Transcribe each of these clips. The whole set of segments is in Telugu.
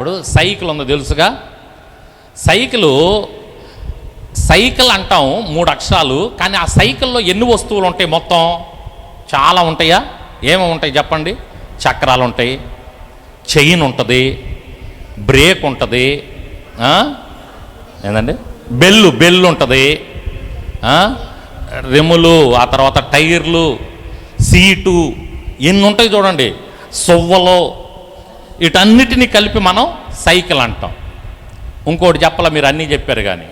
ఇప్పుడు సైకిల్ ఉంది తెలుసుగా? సైకిలు సైకిల్ అంటాం మూడు అక్షరాలు కానీ ఆ సైకిల్లో ఎన్ని వస్తువులు ఉంటాయి మొత్తం? చాలా ఉంటాయా? ఏమి ఉంటాయి చెప్పండి? చక్రాలు ఉంటాయి చైన్ ఉంటుంది బ్రేక్ ఉంటుంది ఏందండి? బెల్లు బెల్లు ఉంటుంది రెములు ఆ తర్వాత టైర్లు సీటు ఎన్ని ఉంటాయి చూడండి? సువ్వలు వీటన్నిటిని కలిపి మనం సైకిల్ అంటాం. ఇంకోటి చెప్పాల? మీరు అన్నీ చెప్పారు కానీ.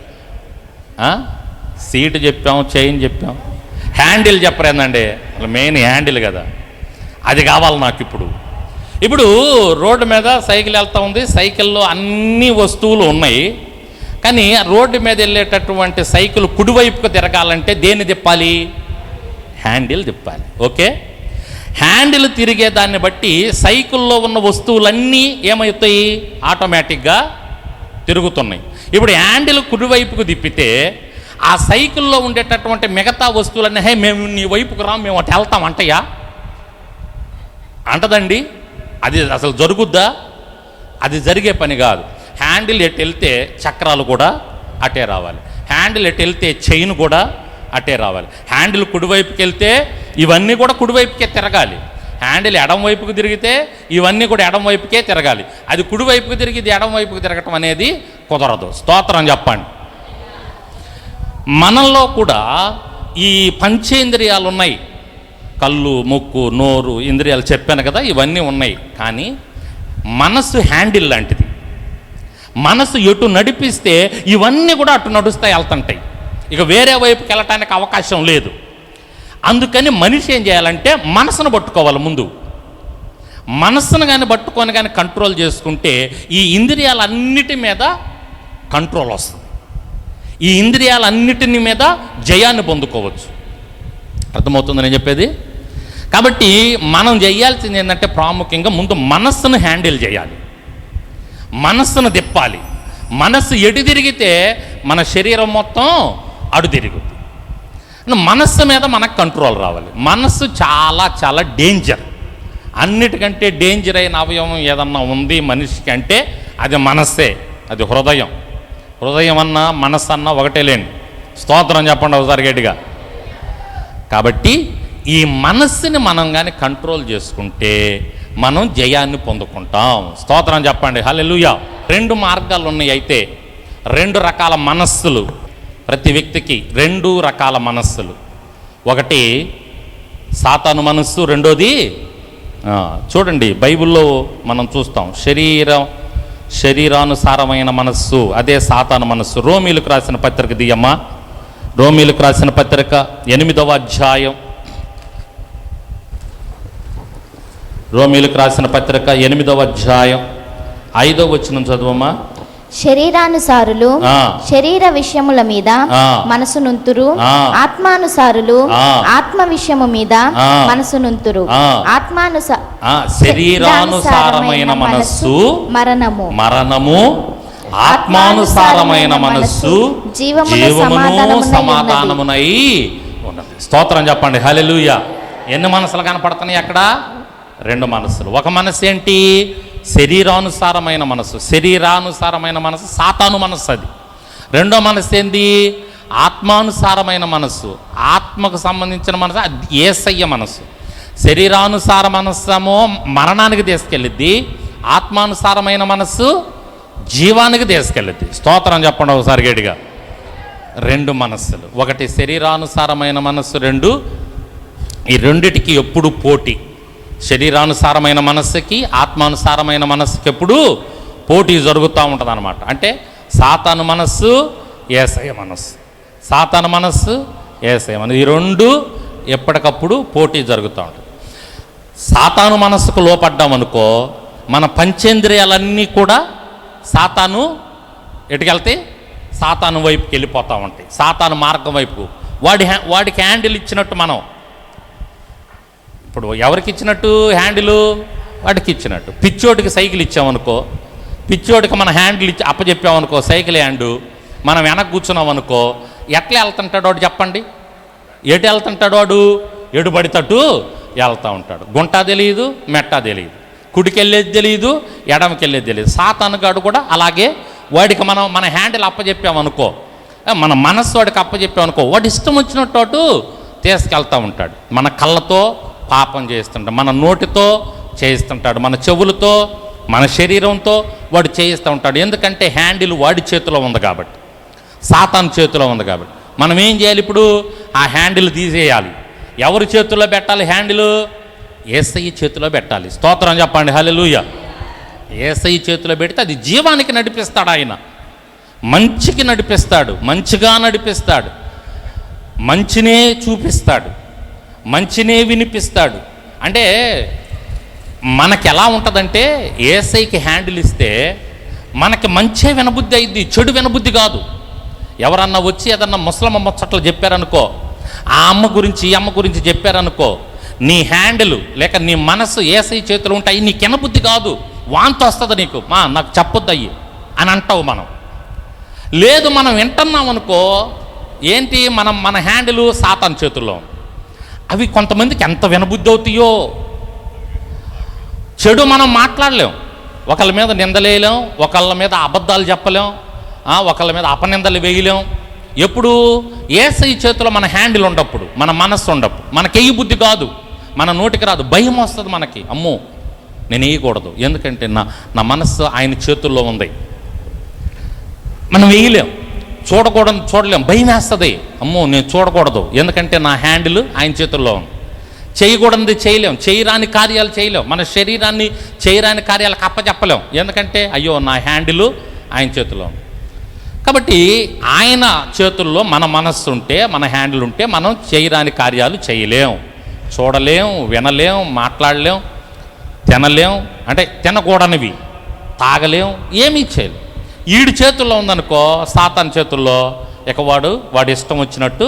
సీటు చెప్పాం చైన్ చెప్పాం. హ్యాండిల్ చెప్పరేందండి అసలు మెయిన్ హ్యాండిల్ కదా. అది కావాలి నాకు ఇప్పుడు. ఇప్పుడు రోడ్డు మీద సైకిల్ వెళ్తా ఉంది. సైకిల్లో అన్ని వస్తువులు ఉన్నాయి. కానీ రోడ్డు మీద వెళ్ళేటటువంటి సైకిల్ కుడివైపుకు తిరగాలంటే దేన్ని తిప్పాలి? హ్యాండిల్ తిప్పాలి. ఓకే? హ్యాండిల్ తిరిగే దాన్ని బట్టి సైకిల్లో ఉన్న వస్తువులన్నీ ఏమవుతాయి? ఆటోమేటిక్గా తిరుగుతున్నాయి. ఇప్పుడు హ్యాండిల్ కుడివైపుకు తిప్పితే ఆ సైకిల్లో ఉండేటటువంటి మిగతా వస్తువులన్నీ హే మేము నీ వైపుకు రా మేము అటు వెళ్తాం అంటయా? అంటదండి. అది అసలు జరుగుద్దా? అది జరిగే పని కాదు. హ్యాండిల్ ఎటు వెళ్తే చక్రాలు కూడా అటే రావాలి. హ్యాండిల్ ఎటు వెళ్తే చైన్ కూడా అటే రావాలి. హ్యాండిల్ కుడివైపుకి వెళ్తే ఇవన్నీ కూడా కుడివైపుకే తిరగాలి. హ్యాండిల్ ఎడం వైపుకు తిరిగితే ఇవన్నీ కూడా ఎడం వైపుకే తిరగాలి. అది కుడివైపుకు తిరిగి ఇది ఎడం వైపుకు తిరగటం అనేది కుదరదు. స్తోత్రం చెప్పండి. మనలో కూడా ఈ పంచేంద్రియాలు ఉన్నాయి కళ్ళు ముక్కు నోరు ఇంద్రియాలు చెప్పాను కదా ఇవన్నీ ఉన్నాయి. కానీ మనసు హ్యాండిల్ లాంటిది. మనసు ఎటు నడిపిస్తే ఇవన్నీ కూడా అటు నడుస్తాయి వెళ్తుంటాయి. ఇక వేరే వైపుకి వెళ్ళటానికి అవకాశం లేదు. అందుకని మనిషి ఏం చేయాలంటే మనసును పట్టుకోవాలి ముందు. మనస్సును కానీ పట్టుకొని కానీ కంట్రోల్ చేసుకుంటే ఈ ఇంద్రియాలన్నిటి మీద కంట్రోల్ వస్తుంది. ఈ ఇంద్రియాలన్నిటిని మీద జయాన్ని పొందుకోవచ్చు. అర్థమవుతుంది నేను చెప్పేది? కాబట్టి మనం చేయాల్సింది ఏంటంటే ప్రాముఖ్యంగా ముందు మనస్సును హ్యాండిల్ చేయాలి. మనస్సును తిప్పాలి. మనస్సు ఎటు తిరిగితే మన శరీరం మొత్తం అడు తిరుగుద్ది. మనస్సు మీద మనకు కంట్రోల్ రావాలి. మనస్సు చాలా చాలా డేంజర్ అన్నిటికంటే డేంజర్ అయిన అవయవం ఏదన్నా ఉంది మనిషికి అంటే అది మనస్సే అది హృదయం. హృదయం అన్నా మనస్సు అన్నా ఒకటే లేని. స్తోత్రం చెప్పండి ఒకసారి గట్టిగా. కాబట్టి ఈ మనస్సుని మనం కానీ కంట్రోల్ చేసుకుంటే మనం జయాన్ని పొందుకుంటాం. స్తోత్రం చెప్పండి. హల్లెలూయా. రెండు మార్గాలు ఉన్నాయి అయితే. రెండు రకాల మనస్సులు. ప్రతి వ్యక్తికి రెండు రకాల మనస్సులు. ఒకటి సాతాను మనస్సు రెండోది చూడండి బైబిల్లో మనం చూస్తాం శరీరం శరీరానుసారమైన మనస్సు అదే సాతాను మనస్సు. రోమిలకు రాసిన పత్రిక దియమ్మ రోమిలకు రాసిన పత్రిక ఎనిమిదవ అధ్యాయం. రోమిలకు రాసిన పత్రిక ఎనిమిదవ అధ్యాయం. ఐదవ వచ్చిన చదువమ్మా. శరీరానుసారులు. శరీర విషయముల మీద ఆ. మనసునుంతురు ఆ. ఆత్మానుసారులు. ఆత్మ విషయము మీద ఆ. మనసునుంతురు ఆ. ఆత్మానుసా ఆ, శరీరానుసారమైన మనస్సు మరణము మరణము ఆత్మానుసారమైన మనస్సు జీవమును జీవమును సమాధానమునై ఉన్నది స్తోత్రం చెప్పండి హల్లెలూయా ఎన్ని మనసులు కనపడుతున్నాయి అక్కడ రెండు మనస్సులు ఒక మనస్సు ఏంటి శరీరానుసారమైన మనస్సు. శరీరానుసారమైన మనసు సాతాను మనస్సు అది. రెండో మనసు ఏంది? ఆత్మానుసారమైన మనస్సు. ఆత్మకు సంబంధించిన మనసు అది ఏసయ్య మనస్సు. శరీరానుసార మనస్సము మరణానికి తీసుకెళ్ళిద్ది. ఆత్మానుసారమైన మనస్సు జీవానికి తీసుకెళ్ళిద్ది. స్తోత్రం చెప్పండి ఒకసారి గట్టిగా. రెండు మనస్సులు. ఒకటి శరీరానుసారమైన మనస్సు రెండు. ఈ రెండిటికి ఎప్పుడు పోటీ? శరీరానుసారమైన మనస్సుకి ఆత్మానుసారమైన మనస్సుకి ఎప్పుడు పోటీ జరుగుతూ ఉంటుంది అనమాట అంటే సాతాను మనస్సు ఏసయ మనస్సు. సాతాను మనస్సు ఏసయ మనస్సు ఈ రెండు ఎప్పటికప్పుడు పోటీ జరుగుతూ ఉంటుంది. సాతాను మనస్సుకు లోపడ్డాం అనుకో మన పంచేంద్రియాలన్నీ కూడా సాతాను ఎటుకెళ్తాయి? సాతాను వైపుకి వెళ్ళిపోతూ ఉంటాయి. సాతాను మార్గం వైపు వాడి హ్యా- వాడికి హ్యాండిల్ ఇచ్చినట్టు మనం ఇప్పుడు ఎవరికి ఇచ్చినట్టు హ్యాండిలు? వాటికి ఇచ్చినట్టు పిచ్చోటికి సైకిల్ ఇచ్చామనుకో పిచ్చోటికి మన హ్యాండిల్ ఇచ్చి అప్పచెప్పామనుకో సైకిల్ హ్యాండు మనం వెనక్కి కూర్చున్నాం అనుకో ఎట్లా వెళ్తుంటాడు వాడు చెప్పండి? ఎటు వెళ్తుంటాడు వాడు? ఎటు పడితట్టు వెళ్తూ ఉంటాడు. గుంట తెలియదు మెట్ట తెలియదు కుడికెళ్ళేది తెలియదు ఎడమకి వెళ్ళేది తెలియదు సాతానుగాడు కూడా అలాగే వాడికి మనం మన హ్యాండిల్ అప్పచెప్పామనుకో మన మనస్సు వాడికి అప్పచెప్పామనుకో వాడు ఇష్టం వచ్చినట్టు అటు తీసుకెళ్తా ఉంటాడు. మన కళ్ళతో పాపం చేస్తుంటాడు. మన నోటితో చేయిస్తుంటాడు. మన చెవులతో మన శరీరంతో వాడు చేయిస్తూ ఉంటాడు. ఎందుకంటే హ్యాండిల్ వాడి చేతిలో ఉంది కాబట్టి. సాతాన్ చేతిలో ఉంది కాబట్టి. మనం ఏం చేయాలి ఇప్పుడు? ఆ హ్యాండిల్ తీసేయాలి. ఎవరి చేతుల్లో పెట్టాలి హ్యాండిల్? ఏసఐ చేతిలో పెట్టాలి. స్తోత్రం చెప్పండి. హల్లెలూయా. ఏసఐ చేతిలో పెడితే అది జీవానికి నడిపిస్తాడు ఆయన. మంచికి నడిపిస్తాడు. మంచిగా నడిపిస్తాడు. మంచినే చూపిస్తాడు. మంచినే వినిపిస్తాడు. అంటే మనకి ఎలా ఉంటుందంటే ఏసైకి హ్యాండిల్ ఇస్తే మనకి మంచే వినబుద్ధి అయింది చెడు వినబుద్ధి కాదు. ఎవరన్నా వచ్చి ఏదన్నా ముసలమ్మ ముచ్చట్లు చెప్పారనుకో ఆ అమ్మ గురించి ఈ అమ్మ గురించి చెప్పారనుకో నీ హ్యాండిల్ లేక నీ మనసు ఏసై చేతులు ఉంటాయి నీ కినబుద్ధి కాదు. వాంతి వస్తుంది నీకు. మా నాకు చెప్పొద్దు అయ్యి అని అంటావు మనం. లేదు మనం వింటున్నాం అనుకో ఏంటి మనం మన హ్యాండిల్ సాతాన్ చేతుల్లో? ఉంది. అవి కొంతమందికి ఎంత వినబుద్ధి అవుతాయో చెడు మనం మాట్లాడలేం. ఒకళ్ళ మీద నిందలేయలేం ఒకళ్ళ మీద అబద్ధాలు చెప్పలేం ఒకళ్ళ మీద అపనిందలు వేయలేం. ఎప్పుడు ఏసై చేతిలో మన హ్యాండిల్ ఉండప్పుడు మన మనస్సు ఉండప్పుడు మనకెయ్యి బుద్ధి కాదు మన నోటికి రాదు భయం వస్తుంది మనకి. అమ్మో నేను వేయకూడదు. ఎందుకంటే నా నా మనస్సు ఆయన చేతుల్లో ఉంది. మనం వేయలేం. చూడకూడదు చూడలేం. భయం వేస్తుంది అమ్మో నేను చూడకూడదు. ఎందుకంటే నా హ్యాండిల్ ఆయన చేతుల్లో ఉంది. చేయకూడదు చేయలేం. చేయరాని కార్యాలు చేయలేం. మన శరీరాన్ని చేయరాని కార్యాలకు అప్పచెప్పలేం. ఎందుకంటే అయ్యో నా హ్యాండిల్ ఆయన చేతిలో ఉంది. కాబట్టి ఆయన చేతుల్లో మన మనస్సు ఉంటే మన హ్యాండిల్ ఉంటే మనం చేయరాని కార్యాలు చేయలేం. చూడలేం వినలేం మాట్లాడలేం తినలేం. అంటే తినకూడనివి. తాగలేం ఏమీ చేయలేం. ఈడి చేతుల్లో ఉందనుకో సాతాన్ చేతుల్లో ఇక వాడు వాడి ఇష్టం వచ్చినట్టు